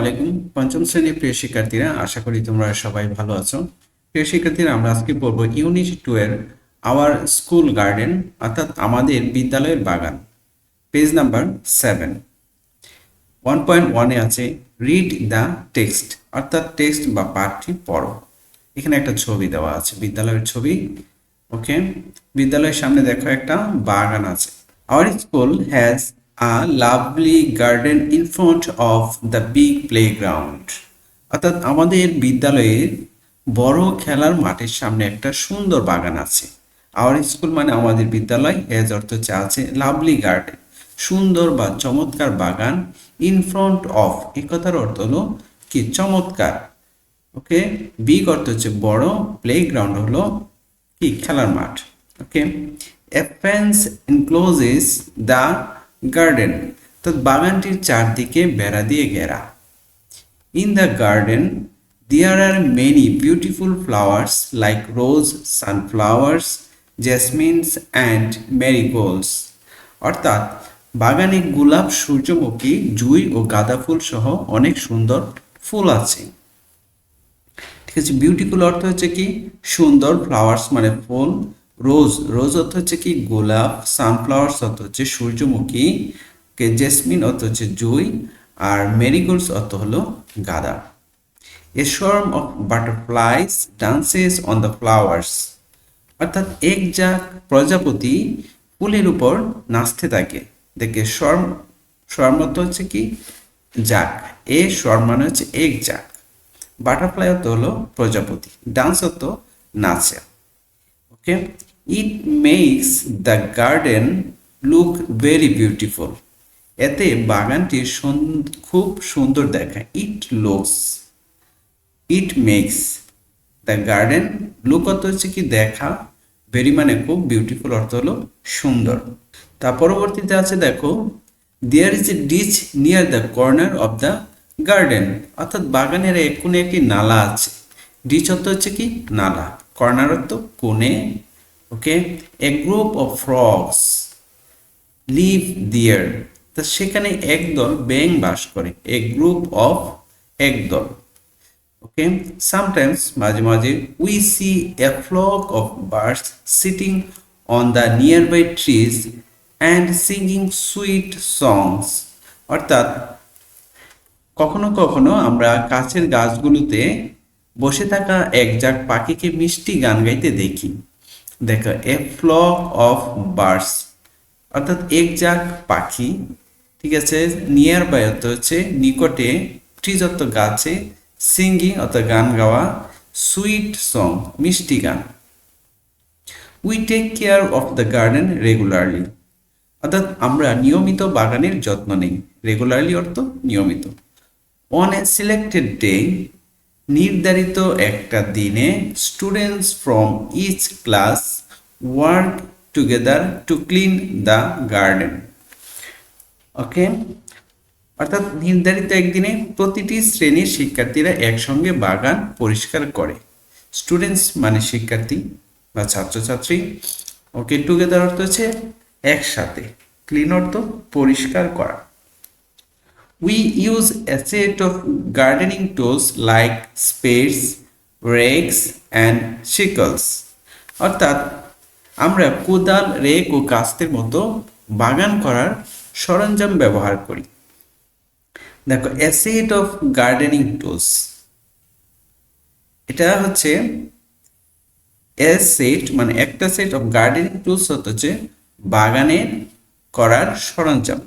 আলাইকুম। পঞ্চম শ্রেণির প্রিয় শিক্ষার্থীরা, আশা করি তোমরা সবাই ভালো আছো। প্রিয় শিক্ষার্থীরা, আমরা আজকে পড়ব ইউনিট টু এর আওয়ার স্কুল গার্ডেন অর্থাৎ আমাদের বিদ্যালয়ের বাগান। Page number seven one point ওয়ানে আছে রিড দ্য টেক্সট অর্থাৎ টেক্সট বা পাঠটি পড়ো। এখানে একটা ছবি দেওয়া আছে, বিদ্যালয়ের ছবি। ওকে বিদ্যালয়ের সামনে দেখো একটা বাগান আছে। Our school has a lovely garden in front of the big playground অর্থাৎ আমাদের বিদ্যালয়ের বড় খেলার মাঠের সামনে একটা সুন্দর বাগান আছে। আওয়ার স্কুল মানে আমাদের বিদ্যালয় হ্যাজ অর্থ হচ্ছে আছে লাভলি গার্ডেন সুন্দর বা চমৎকার বাগান ইন ফ্রন্ট অফ এই কথার অর্থ হলো কি? চমৎকার। ওকে বিগ অর্থ হচ্ছে বড় প্লেগ্রাউন্ড হলো কি? খেলার মাঠ। Okay a fence encloses the garden তো বাগানটির চারদিকে বেড়া দিয়ে ঘেরা। In the garden there are many beautiful flowers like rose sunflowers jasmines and marigolds অর্থাৎ, বাগানে গোলাপ, সূর্যমুখী, জুই ও গাঁদা ফুল সহ অনেক সুন্দর ফুল আছে। ঠিক আছে বিউটিফুল অর্থ হচ্ছে কি? সুন্দর ফ্লাওয়ার্স মানে ফুল রোজ রোজ অর্থ হচ্ছে কি? গোলাপ সানফ্লাওয়ার্স অর্থ হচ্ছে সূর্যমুখী, কে জেসমিন অর্থ হচ্ছে জুই, আর মেরিগোলস অর্থ হলো গাঁদা। A swarm of butterflies dances on the flowers অর্থাৎ এক জাক প্রজাপতি ফুলের উপর নাচতে থাকে। দেখে শর্ম শর্ম অর্থ হচ্ছে কি? জাক। এ শর্ম মানে হচ্ছে এক জাক। বাটারফ্লাই অর্থ হলো প্রজাপতি। ডান্স অর্থ নাচে। Okay it makes the garden look very beautiful এতে বাগানটি খুব সুন্দর দেখায়। It looks it makes the garden look অর্থ হচ্ছে কি দেখা ভেরি মানে খুব বিউটিফুল অর্থ হলো সুন্দর। তা পরবর্তীতে আছে দেখো there is a ditch near the corner of the garden অর্থাৎ বাগানের এক কোণে একটি নালা আছে। ডিচ অর্থ হচ্ছে কি? নালা। কর্নার অর্থ কোণে okay a group of frogs live there তা সেখানে একদল ব্যাং বাস করে এ গ্রুপ অফ একদল। ওকে সামটাইমস মাঝে মাঝে we see a flock of birds sitting on the nearby trees and singing sweet songs অর্থাৎ, কখনো কখনো আমরা কাছের গাছগুলোতে বসে থাকা এক পাখিকে মিষ্টি গান গাইতে দেখি। দেখো এ ফ্লক অফ বার্ডস অর্থাৎ এক জাক পাখি, ঠিক আছে নিয়ার বাই হচ্ছে নিকটে ট্রিজ অর্থ গাছে সিঙ্গিং অর্থাৎ গান গাওয়া সুইট সং মিষ্টি গান। We take care of the garden regularly অর্থাৎ আমরা নিয়মিত বাগানের যত্ন নেই। রেগুলারলি অর্থ নিয়মিত। অন এ সিলেক্টেড ডে নির্ধারিত একটা দিনে students from each class work together to clean the garden okay অর্থাৎ নির্ধারিত একদিনে প্রতিটি শ্রেণির শিক্ষার্থীরা একসঙ্গে বাগান পরিষ্কার করে। স্টুডেন্টস মানে শিক্ষার্থী বা ছাত্রছাত্রী। ওকে টুগেদার অর্থ হচ্ছে একসাথে। ক্লিন অর্থ পরিষ্কার করা। We use a set of gardening tools like spades, rakes and sickles অর্থাৎ আমরা কোদাল রেক ও কাস্তের মতো বাগান করার সরঞ্জাম ব্যবহার করি। দেখো set of gardening tools এটা হচ্ছে এ সেট মানে একটা সেট অফ গার্ডেনিং টুলস হচ্ছে বাগানের করার সরঞ্জাম।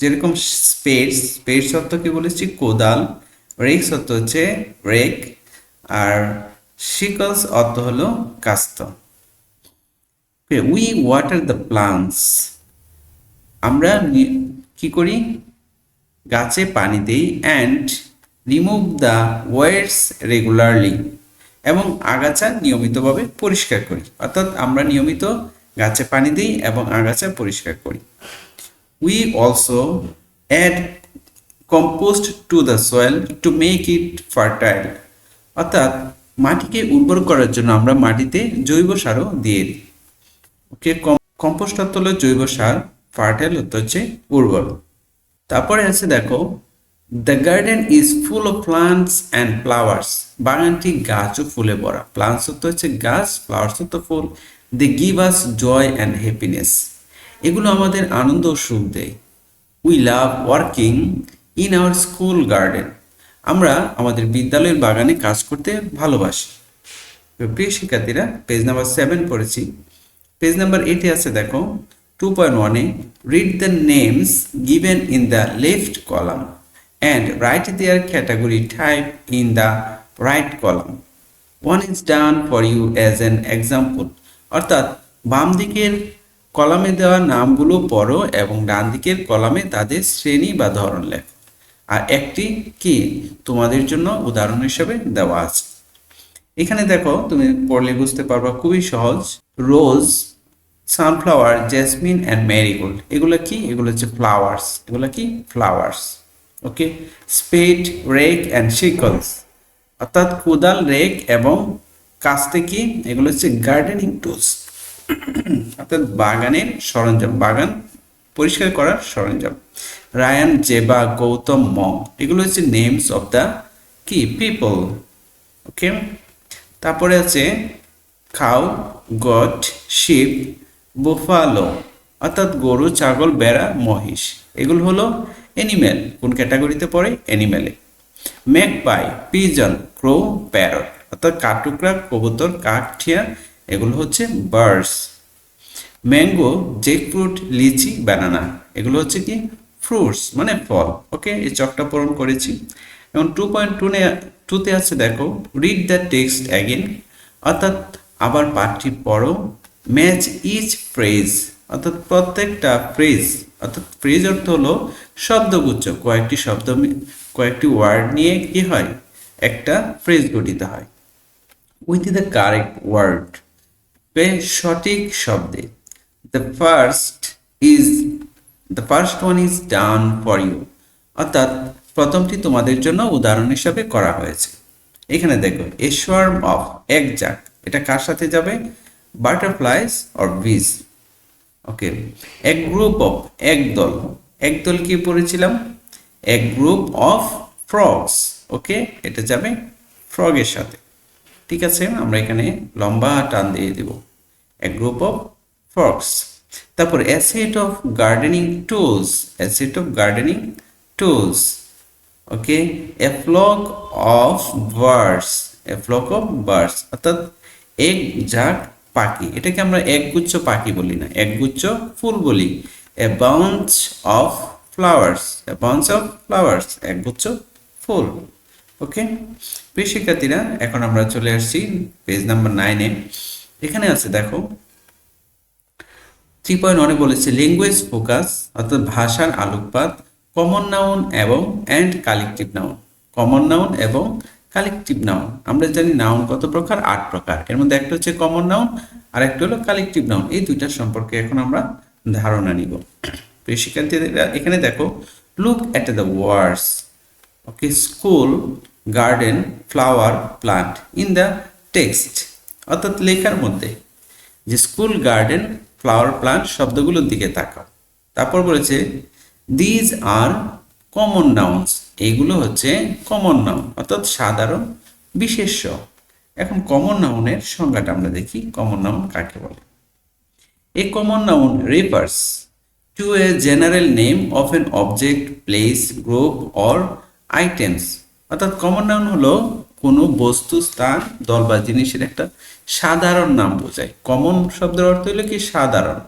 যেরকম স্পেস স্পেস অর্থ কি বলেছি? কোদাল রেক্স অর্থ হচ্ছে রেক, আর শিকলস অর্থ হলো কাস্ত। উই ওয়াটার দ্য প্লান্টস আমরা কি করি? গাছে পানি দেই and remove the weeds regularly এবং আগাছা নিয়মিতভাবে পরিষ্কার করি। অর্থাৎ আমরা নিয়মিত গাছে পানি দিই এবং আগাছা পরিষ্কার করি। We also add compost to the soil to make it fertile. অর্থাৎ মাটিকে উর্বর করার জন্য আমরা মাটিতে জৈব সারও দিয়ে দিই। ওকে কম্পোস্ট অর্থ হলো জৈব সার ফার্টাইল অর্থ হচ্ছে উর্বর। তারপরে আছে দেখো the garden is full of plants and flowers বাগানটি গাছ ও ফুলে ভরা। প্লান্টস তো হচ্ছে গাছ ফ্লাওয়ার্স তো ফুল। They give us joy and happiness এগুলো আমাদের আনন্দ সুখ দেয়। We love working in our school garden আমরা আমাদের বিদ্যালয়ের বাগানে কাজ করতে ভালোবাসি। প্রিয় শিক্ষার্থীরা পেজ নাম্বার সেভেন পড়েছি। পেজ নাম্বার এইটে আছে, দেখো টু পয়েন্ট ওয়ানে read the names given in the left column and right their category type in the right column one is done for you as an example অর্থাৎ বাম দিকের কলামে দেওয়া নামগুলো পড়ো এবং ডান দিকের কলামে তাদের শ্রেণি বা ধরন লেখো। আর একটি কি তোমাদের জন্য উদাহরণ হিসেবে দেওয়া আছে। এখানে দেখো, তুমি পড়লে বুঝতে পারবা খুবই সহজ। Rose, sunflower, jasmine and marigold. এগুলো কি? এগুলো হচ্ছে ফ্লাওয়ার্স। এগুলো কি? Flowers. Okay? Spade, rake and sickles. অর্থাৎ কোদাল, রেক এবং কাস্তে কি? এগুলো হচ্ছে গার্ডেনিং টুলস। অর্থাৎ বাগানের সরঞ্জাম, বাগান পরিষ্কার করার সরঞ্জাম। রায়ান, জেবা, গৌতম মং এগুলো হচ্ছে নেমস অফ দ্য কি? People okay? তারপরে আছে খাও গট শিপ বোফালো, অর্থাৎ গরু, ছাগল, বেড়া, মহিষ। এগুলো হলো অ্যানিম্যাল কোন ক্যাটাগরিতে পড়ে? অ্যানিম্যালে ম্যাকপাই পিজন ক্রো প্যারট অর্থাৎ কাঠুকরা কবুতর কাকঠিয়া এগুলো হচ্ছে birds mango jackfruit lychee, banana. এগুলো হচ্ছে কি? ফ্রুটস মানে ফল। ওকে, এই চকটা পূরণ করেছি। এবং টু পয়েন্ট টু টুতে আছে, দেখো রিড দ্য টেক্সট অ্যাগেন অর্থাৎ আবার পাঠটি পড়ো ম্যাচ ইচ ফ্রেজ অর্থাৎ প্রত্যেকটা ফ্রেজ অর্থাৎ ফ্রেজ অর্থ হলো শব্দগুচ্ছ। কয়েকটি শব্দ কয়েকটি ওয়ার্ড নিয়ে কি হয়? একটা ফ্রেজ গঠিত হয়। উইথ দ্য কারেক্ট ওয়ার্ড সঠিক শব্দে। The first is the first one is done for you অর্থাৎ প্রথমটি তোমাদের জন্য উদাহরণ হিসাবে করা হয়েছে। এখানে দেখো এ অফ এক জাক এটা কার সাথে যাবে? বাটারফ্লাইজ অর বিজ ওকে, এক গ্রুপ অফ এক দল এক দল কি পড়েছিলাম? এক গ্রুপ অফ ফ্রগস ওকে, এটা যাবে ফ্রগের সাথে। ঠিক আছে, আমরা এখানে লম্বা টান দিয়ে দেব। এক গ্রুপ অফ ফ্রগস তারপর a set of gardening tools a set of gardening tools okay a flock of birds a flock of birds অর্থাৎ এক ঝাঁক পাখি। এটাকে আমরা একগুচ্ছ পাখি বলি না, একগুচ্ছ ফুল বলি। A bunch of flowers a bunch of flowers একগুচ্ছ ফুল ওকে প্রিয় শিক্ষার্থীরা এখন আমরা চলে আসছি পেজ নাম্বার নাইনে এখানে আছে, দেখো। থ্রি পয়েন্ট ওয়ানে বলেছে ল্যাঙ্গুয়েজ ফোকাস অর্থাৎ ভাষার আলোকপাত কমন নাউন এবং and collective noun common noun এবং কালেকটিভ নাউন আমরা জানি নাউন কত প্রকার? আট প্রকার। এর মধ্যে একটা হচ্ছে কমন নাউন আর একটা হলো কালেকটিভ নাউন এই দুইটার সম্পর্কে এখন আমরা ধারণা নিব। প্রিয় শিক্ষার্থীরা, এখানে দেখো look at the words okay school garden flower plant in the text অর্থাৎ লেখার মধ্যে, যে স্কুল গার্ডেন ফ্লাওয়ার প্লান্ট শব্দগুলোর দিকে তাকাও। তারপর বলেছে দিজ আর কমন নাউন্স এইগুলো হচ্ছে কমন নাউন অর্থাৎ সাধারণ বিশেষ্য এখন কমন নাউনের সংজ্ঞাটা আমরা দেখি কমন নাউন কাকে বলে? A common noun refers to a general name of an object place group or items অর্থাৎ কমন নাউন হলো কোনো বস্তু, স্থান, দল বা জিনিসের একটা সাধারণ নাম বোঝায়। কমন শব্দের অর্থ হলো কি? সাধারণ।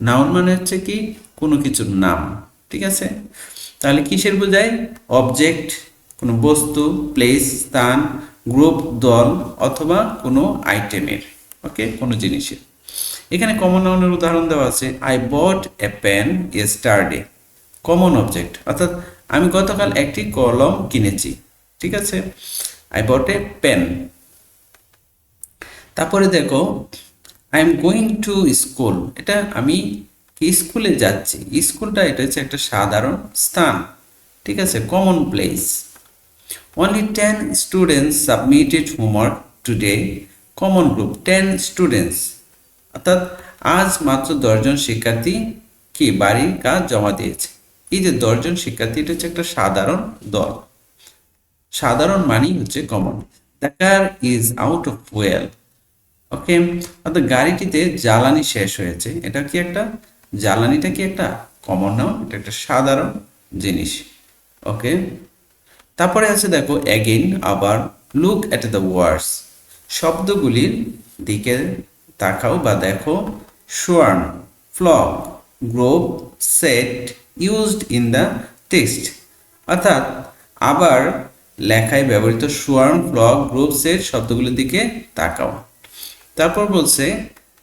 নাউন মানে হচ্ছে কি? কোনো কিছুর নাম। ঠিক আছে? তাহলে কিসের বোঝায়? অবজেক্ট কোনো বস্তু প্লেস স্থান গ্রুপ দল অথবা কোনো আইটেমের ওকে কোনো জিনিসের। এখানে কমন নাউনের উদাহরণ দেওয়া আছে। I bought a pen yesterday common object অর্থাৎ আমি গতকাল একটি কলম কিনেছি। ঠিক আছে? আই বট এ পেন তারপরে দেখো I am going to school এটা আমি স্কুলে যাচ্ছি। স্কুলটা এটা হচ্ছে একটা সাধারণ স্থান, ঠিক আছে? Common place only ten students submitted homework today common group ten students অর্থাৎ আজ মাত্র দশজন শিক্ষার্থী কি বাড়ির কাজ জমা দিয়েছে। এই যে দশজন শিক্ষার্থী, এটা হচ্ছে একটা সাধারণ দল। সাধারণ মানেই হচ্ছে common the car is out of fuel okay অর্থাৎ গাড়িটিতে জ্বালানি শেষ হয়েছে। এটা কি একটা? জ্বালানিটা কি একটা? কমন নাউন এটা একটা সাধারণ জিনিস। ওকে তারপরে আছে দেখো অ্যাগেন আবার লুক অ্যাট দ্য ওয়ার্ডস শব্দগুলির দিকে তাকাও বা দেখো swarm flock group set used in the text অর্থাৎ আবার লেখায় ব্যবহৃত সোয়ার্ন ফ্লগ গ্রুপ সেট শব্দগুলির দিকে তাকাও। তারপর বলছে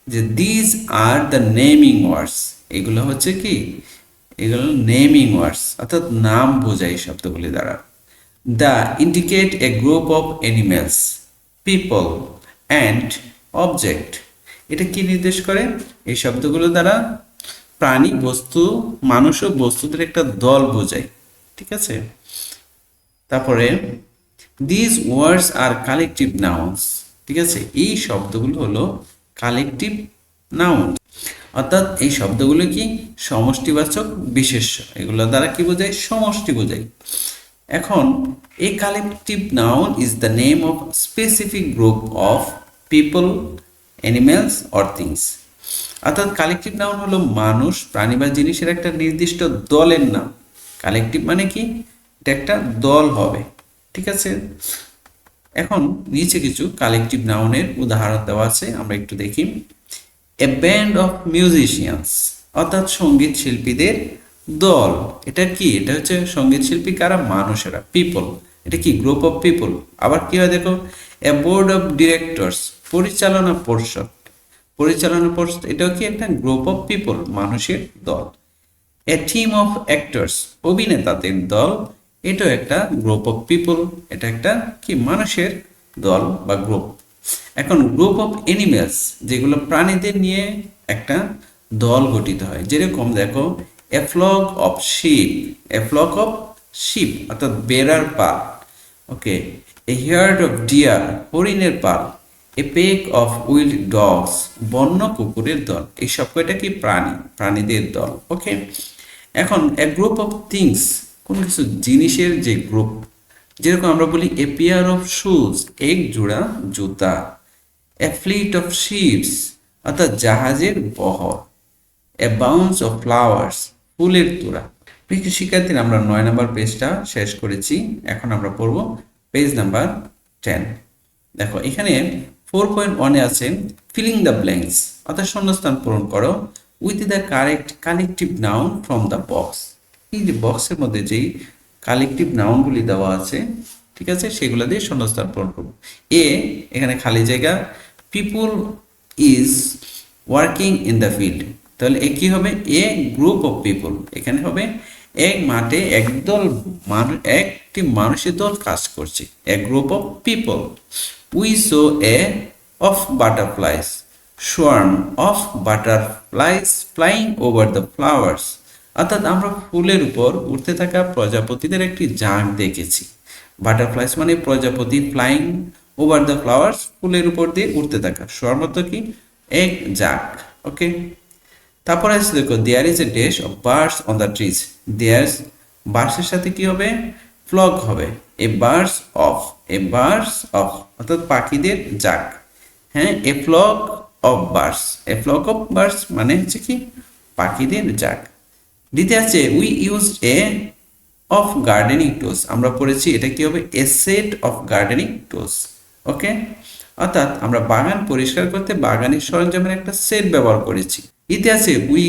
যে these are the naming words এগুলো হচ্ছে কি? এগুলো নেমিং ওয়ার্ডস অর্থাৎ নাম বোঝায় শব্দগুলি দ্বারা। The indicate a group of animals, people and object. এটা কি নির্দেশ করে? এই শব্দগুলো দ্বারা প্রাণী বস্তু, মানুষ ও বস্তুদের একটা দল বোঝায়। ঠিক আছে? তারপরে these words are collective nouns ঠিক আছে? এই শব্দগুলো হলো কালেকটিভ নাউন অর্থাৎ এই শব্দগুলো কি? সমষ্টিবাচক বিশেষ এগুলো দ্বারা কি বোঝায়? সমষ্টি বোঝায়। এখন a collective noun is the name of specific group of people animals or things অর্থাৎ কালেকটিভ নাউন হলো মানুষ, প্রাণী বা জিনিসের একটা নির্দিষ্ট দলের নাম। কালেকটিভ মানে কি? এটা একটা দল হবে, ঠিক আছে? এখন নিচে কিছু কালেকটিভ নাউনের উদাহরণ দেওয়া আছে, আমরা একটু দেখি। এ ব্যান্ড অফ মিউজিশিয়ানস অর্থাৎ সংগীত শিল্পীদের দল। এটা কি? এটা হচ্ছে সংগীত শিল্পী কারা? মানুষেরা পিপল এটা কি? গ্রুপ অফ পিপল আবার কি হয় দেখো? এ বোর্ড অফ ডিরেক্টরস পরিচালনা পর্ষদ। পরিচালনা পর্ষদ, এটাও কি একটা গ্রুপ অফ পিপল মানুষের দল। এ টিম অফ অ্যাক্টরস অভিনেতাদের দল। এটাও একটা গ্রুপ অফ পিপল এটা একটা কি, মানুষের দল বা গ্রুপ এখন গ্রুপ অফ এনিমেলস যেগুলো প্রাণীদের নিয়ে একটা দল গঠিত হয়। যেরকম দেখো a of sheep a of sheep অর্থাৎ বেড়ার পাল, okay? A herd of deer হরিণের পাল এ পেক অফ উইল্ড ডগস বন্য কুকুরের দল, এই সব কয়টা কি? প্রাণী, প্রাণীদের দল, ওকে? এখন এ গ্রুপ অফ থিংস কোন কিছু জিনিসের যে গ্রুপ যেরকম আমরা বলি এ পেয়ার অফ শুজ এক জোড়া জুতা এ ফ্লিট অফ শিপস অর্থাৎ জাহাজের বহর এ বাউন্স অফ ফ্লাওয়ার্স ফুলের তোড়া। শিক্ষার্থীরা আমরা নয় নম্বর পেজটা শেষ করেছি। এখন আমরা পড়ব পেজ নাম্বার টেন দেখো, এখানে ফোর পয়েন্ট ওয়ানে আছে ফিলিং দ্য ব্ল্যাঙ্কস অর্থাৎ শূন্যস্থান পূরণ করো with the correct collective noun from the box এই যে বক্সের মধ্যে যেই কালেকটিভ নাউনগুলি দেওয়া আছে, ঠিক আছে? সেগুলো দিয়ে শূন্যস্থান পূরণ করব। এ, এখানে খালি জায়গা people is working in the field তাহলে এ কি হবে? এ গ্রুপ অফ পিপল এখানে হবে এক মাঠে একদল মানুষ একটি মানুষের দল কাজ করছে a group of people we saw a of butterflies swarm of butterflies flying over the flowers অর্থাৎ আমরা ফুলের উপর উঠতে থাকা প্রজাপতিদের একটি জাঁক দেখেছি। বাটারফ্লাইস মানে প্রজাপতি ফ্লাইং ওভার দ্য ফ্লাওয়ার্স ফুলের উপর দিয়ে উঠতে থাকা। অর্থ কি? এক জাঁক ওকে তারপরে আছে দেখো there is a dash of birds on the trees there বার্ডসের সাথে কি হবে? ফ্লগ হবে। A birds of a birds of অর্থাৎ পাখিদের জাক হ্যাঁ a flock of birds a flock of birds মানে হচ্ছে কি? পাখিদের জাক দ্বিতীয় আছে we use a of gardening tools আমরা পড়েছি এটা কি হবে? A set of gardening tools okay অর্থাৎ আমরা বাগান পরিষ্কার করতে বাগানের সরঞ্জামের একটা সেট ব্যবহার করেছি। ইতিহাসে we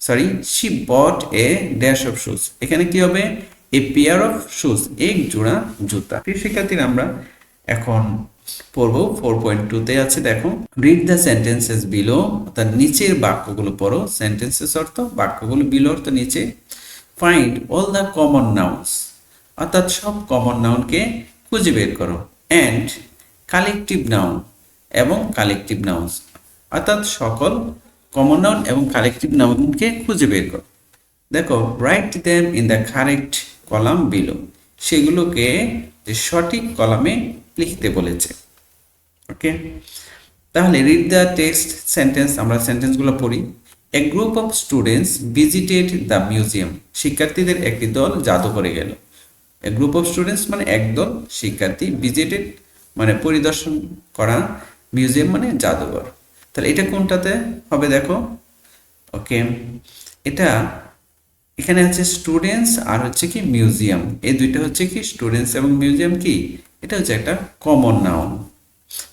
sorry she bought a dash of shoes এখানে কি হবে? এ পেয়ার অফ শুজ এক জোড়া জুতা। শিক্ষার্থীরা আমরা এখন পড়ব ফোর পয়েন্ট টুতে আছে, দেখো। রিড দ্য সেন্টেন্সেস বিলো অর্থাৎ নিচের বাক্যগুলো পড়ো সেন্টেন্সেস অর্থ বাক্যগুলো বিলো অর্থ নিচে। Find all the common nouns অর্থাৎ সব কমন নাউনকে খুঁজে বের করো। অ্যান্ড কালেকটিভ নাউন এবং কালেকটিভ নাউন্স অর্থাৎ সকল কমন নাউন এবং কালেকটিভ নাউনকে খুঁজে বের করো। দেখো write them in the correct column below সেগুলোকে যে সঠিক কলামে লিখতে বলেছে। ওকে তাহলে রিড দ্য টেক্সট সেন্টেন্স আমরা সেন্টেন্সগুলো পড়ি। A group of students visited the museum শিক্ষার্থীদের একটি দল জাদুঘরে গেল। এ গ্রুপ অফ স্টুডেন্টস মানে একদল শিক্ষার্থী ভিজিটেড মানে পরিদর্শন করা মিউজিয়াম মানে জাদুঘর। তাহলে এটা কোনটাতে? হবে দেখো। ওকে এটা এখানে হচ্ছে স্টুডেন্টস আর হচ্ছে কি মিউজিয়াম এই দুইটা হচ্ছে কি স্টুডেন্টস এবং মিউজিয়াম কি? এটা হচ্ছে একটা কমন নাউন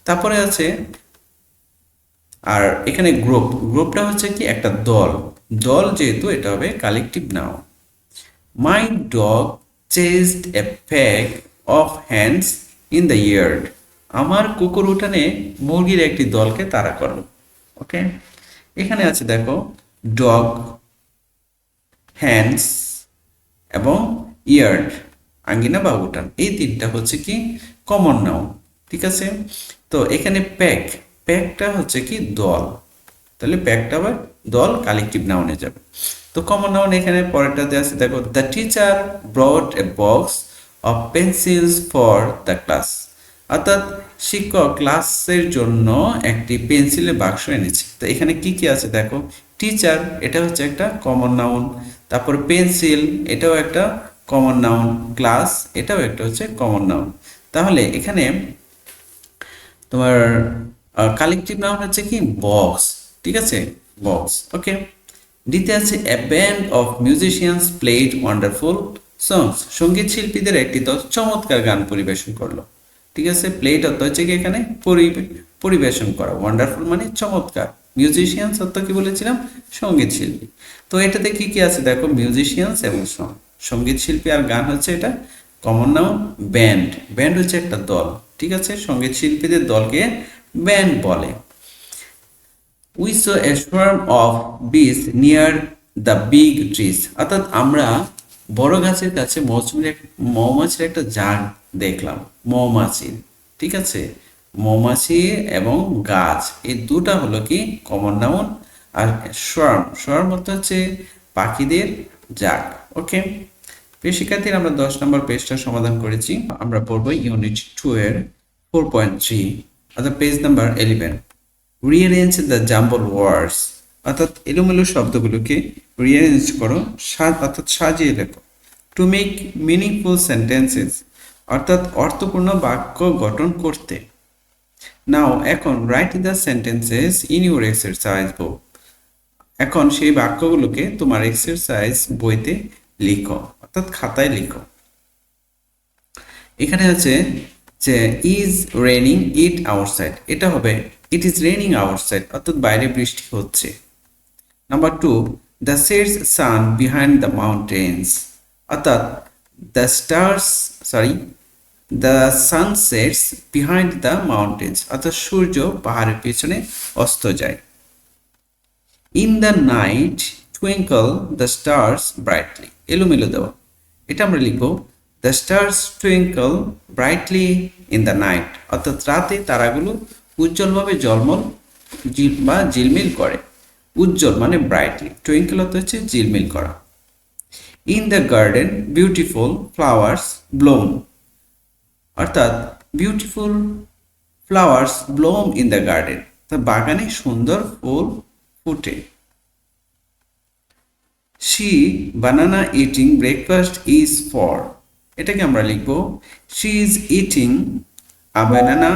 তারপরে আছে আর এখানে গ্রুপ গ্রুপটা হচ্ছে কি একটা দল। দল যেহেতু এটা হবে collective noun my dog chased a pack of hounds in the yard আমার কুকুর উঠানে মুরগির একটি দলকে তাড়া করল। ওকে এখানে আছে দেখো ডগ হ্যান্ডস এবং ইয়ার্ড আঙ্গিনা বা উঠান এই তিনটা হচ্ছে কি কমন নাউন ঠিক আছে? তো এখানে প্যাক প্যাকটা হচ্ছে কি দল, তাহলে প্যাকটা আবার দল কালেকটিভ নাউনে যাবে। তো কমন নাউন এখানে পরেরটাতে আছে, দেখো the teacher brought a box of pencils for the class অর্থাৎ শিক্ষক ক্লাসের জন্য একটি পেন্সিলের বাক্স এনেছে। তো এখানে কি কি আছে দেখো? টিচার এটা হচ্ছে একটা কমন নাউন তারপর পেন্সিল এটাও একটা কমন নাউন ক্লাস এটাও একটা হচ্ছে কমন নাউন তাহলে এখানে তোমার কালেকটিভ নাউন হচ্ছে কি? বক্স ঠিক আছে? বক্স ওকে দ্বিতীয় আছে a band of musicians played wonderful songs সংগীত শিল্পীদের একটি দল চমৎকার গান পরিবেশন করল। ঠিক আছে? প্লেট অর্থ হচ্ছে কি এখানে পরিবেশন করা। ওয়ান্ডারফুল মানে চমৎকার। মিউজিশিয়ানস অর্থ কি বলেছিলাম? সংগীত শিল্পী। তো এটাতে কি কি আছে? দেখো মিউজিশিয়ানস এবং সংগীত শিল্পী আর গান হচ্ছে এটা কমন নাম ব্যান্ড ব্যান্ড হচ্ছে একটা দল, ঠিক আছে? সংগীত শিল্পীদের দলকে ব্যান্ড বলে। We a swarm of bees near the big trees অর্থাৎ আমরা বড় গাছের কাছে মৌসুমীর মৌমাছির একটা জাগ দেখলাম মৌমাছির ঠিক আছে? মৌমাছি এবং গাছ, এই দুটা হলো কি কমন নাউন আর সোয়ার্ম সোয়ার্ম অর্থ হচ্ছে পাখিদের জাগ ওকে শিক্ষার্থীরা, আমরা দশ নম্বর পেজটা সমাধান করেছি। আমরা পড়ব ইউনিট টু এর ফোর পয়েন্ট থ্রি অর্থাৎ page number eleven rearrange the jumbled words অর্থাৎ এলোমেলো শব্দগুলোকে রিয়ারেঞ্জ করো অর্থাৎ সাজিয়ে লেখো টু মেক মিনিংফুল সেন্টেন্সেস অর্থাৎ অর্থপূর্ণ বাক্য গঠন করতে। নাও এখন write the sentences in your exercise book এখন সেই বাক্যগুলোকে তোমার এক্সারসাইজ বইতে লিখো, অর্থাৎ খাতায় লিখো। এখানে আছে যে ইজ রেনিং ইট আউটসাইড এটা হবে ইট ইজ রেনিং আউটসাইড অর্থাৎ বাইরে বৃষ্টি হচ্ছে। Number two the sets sun behind the mountains অর্থাৎ the stars sorry the sunsets behind the mountains অর্থাৎ সূর্য পাহাড়ের পেছনে অস্ত যায়। In the night twinkle the stars brightly এলোমেলো দেওয়া। এটা আমরা লিখব the stars twinkle brightly in the night অর্থাৎ রাতে তারাগুলো উজ্জ্বলভাবে জলমল বা ঝিলমিল করে। উজ্জ্বল মানে ব্রাইটলি টুইঙ্কল হচ্ছে ঝিলমিল করা। In the garden beautiful flowers bloom অর্থাৎ beautiful flowers bloom in the garden তা বাগানে সুন্দর ফুল ফুটে। She banana eating breakfast is for এটাকে আমরা লিখব she is eating a banana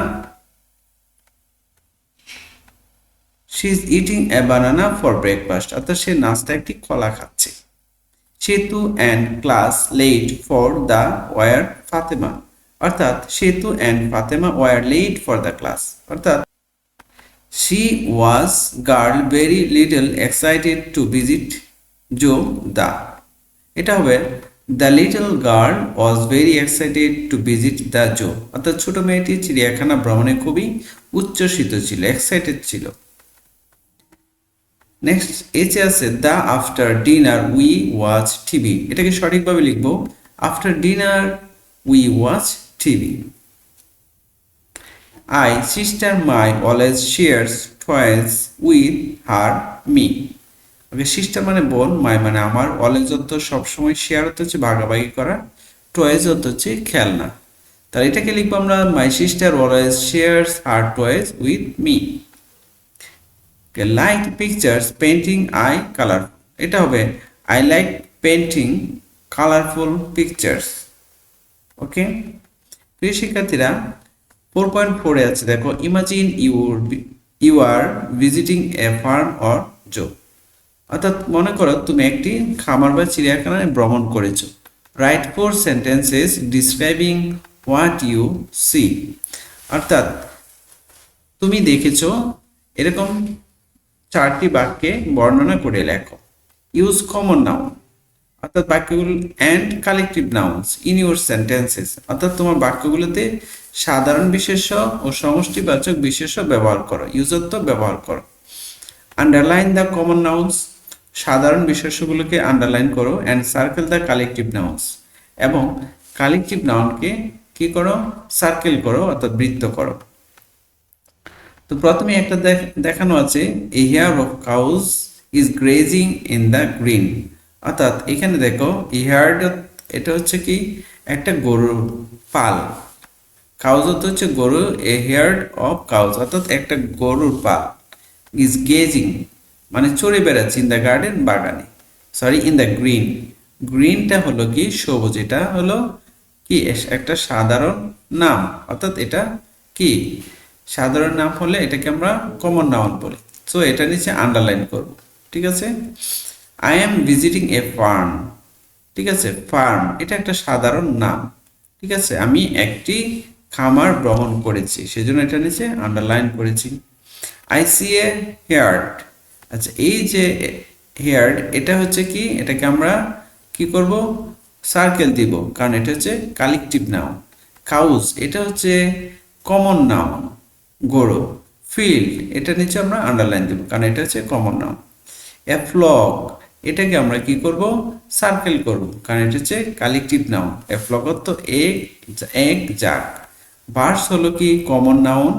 she is eating a banana for breakfast অর্থাৎ সে নাস্তা একটি কলা খাচ্ছে। Setu and class late for the were Fatema. অর্থাৎ Setu and Fatema were late for the class অর্থাৎ she was girl very little excited to visit zoo the এটা হবে the little girl was very excited to visit the zoo অর্থাৎ ছোট মেয়েটি চিড়িয়াখানা ভ্রমণে খুবই উচ্ছ্বসিত ছিল এক্সাইটেড ছিল। নেক্সট এচে আছে the after dinner we watch TV এটাকে সঠিকভাবে লিখব after dinner we watch TV. I sister my always shares toys with her me okay sister মানে বোন মাই মানে আমার অলওয়েজ অর্থ সবসময় শেয়ার হতে হচ্ছে ভাগাভাগি করা টয়েস অর্থ হচ্ছে খেলনা। তাহলে এটাকে লিখব আমরা my sister always shares her toys with me like pictures painting I colour এটা হবে I like painting colourful pictures okay প্রিয় শিক্ষার্থীরা ফোর পয়েন্ট ফোরে আছে, দেখো imagine your you are visiting a farm or zoo অর্থাৎ মনে করো তুমি একটি খামার বা চিড়িয়াখানায় ভ্রমণ করেছ। Write four sentences describing what you see অর্থাৎ তুমি দেখেছ এরকম চারটি বাক্যে বর্ণনা করে লেখো। ইউজ কমন নাউন অর্থাৎ বাক্যগুলো and collective nouns in your sentences অর্থাৎ তোমার বাক্যগুলোতে সাধারণ বিশেষ্য ও সমষ্টিবাচক বিশেষ্য ব্যবহার করো, ইউজত্ব ব্যবহার করো। আন্ডারলাইন দ্য কমন নাউন্স সাধারণ বিশেষ্যগুলোকে আন্ডারলাইন করো and circle the collective nouns এবং কালেকটিভ নাউনকে কি করো? সার্কেল করো, অর্থাৎ বৃত্ত করো। তো প্রথমে একটা দেখ- দেখানো আছে a herd of cows is grazing in the green অর্থাৎ এখানে দেখো হেয়ার এটা হচ্ছে কি? একটা গরুর পাল। কাউজ হচ্ছে গরু এ হেয়ার্ড অফ কাউজ অর্থাৎ একটা গরুর পাল। ইজ গেজিং মানে চড়ে বেড়াচ্ছে ইন দ্য গার্ডেন বাগানে। সরি ইন দ্য গ্রিন গ্রিনটা হলো কি? সবুজ। এটা হলো কি? একটা সাধারণ নাম। অর্থাৎ এটা কি? সাধারণ নাম হলে এটাকে আমরা কমন নাউন বলি। সো এটা নিচে আন্ডারলাইন করব। ঠিক আছে? I am visiting a farm ঠিক আছে? ফার্ম এটা একটা সাধারণ নাম। ঠিক আছে? আমি একটি খামার ভ্রমণ করেছি। সেজন্য এটা নিচে আন্ডারলাইন করেছি। আই সি এ হেয়ার্ড আচ্ছা এই যে হেয়ার্ড এটা হচ্ছে কি? এটাকে আমরা কি করব? সার্কেল দিব। কারণ এটা হচ্ছে কালেকটিভ নাউন কাউজ এটা হচ্ছে কমন নাউন গরু ফিল্ড এটা নিচে আমরা আন্ডারলাইন দেব। কারণ এটা হচ্ছে কমন নাউন এ ফ্লক এটাকে আমরা কি করব? সার্কেল করব। কারণ এটা হচ্ছে কালেকটিভ নাউন এ ফ্লক তো এক এক যাক। বার্স হলো কি? কমন নাউন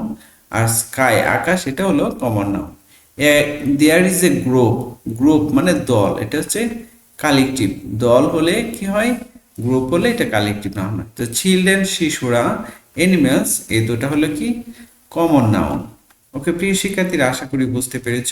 আর স্কাই আকাশ, এটা হলো common noun there is a group group মানে দল, এটা হচ্ছে কালেকটিভ দল হলে কি হয়? গ্রুপ হলে এটা কালেকটিভ নাউন হয়। তো চিলড্রেন শিশুরা এনিমেলস এই দুটা হলো কি? কমন নাউন ওকে, প্রিয় শিক্ষার্থীরা, আশা করি বুঝতে পেরেছ।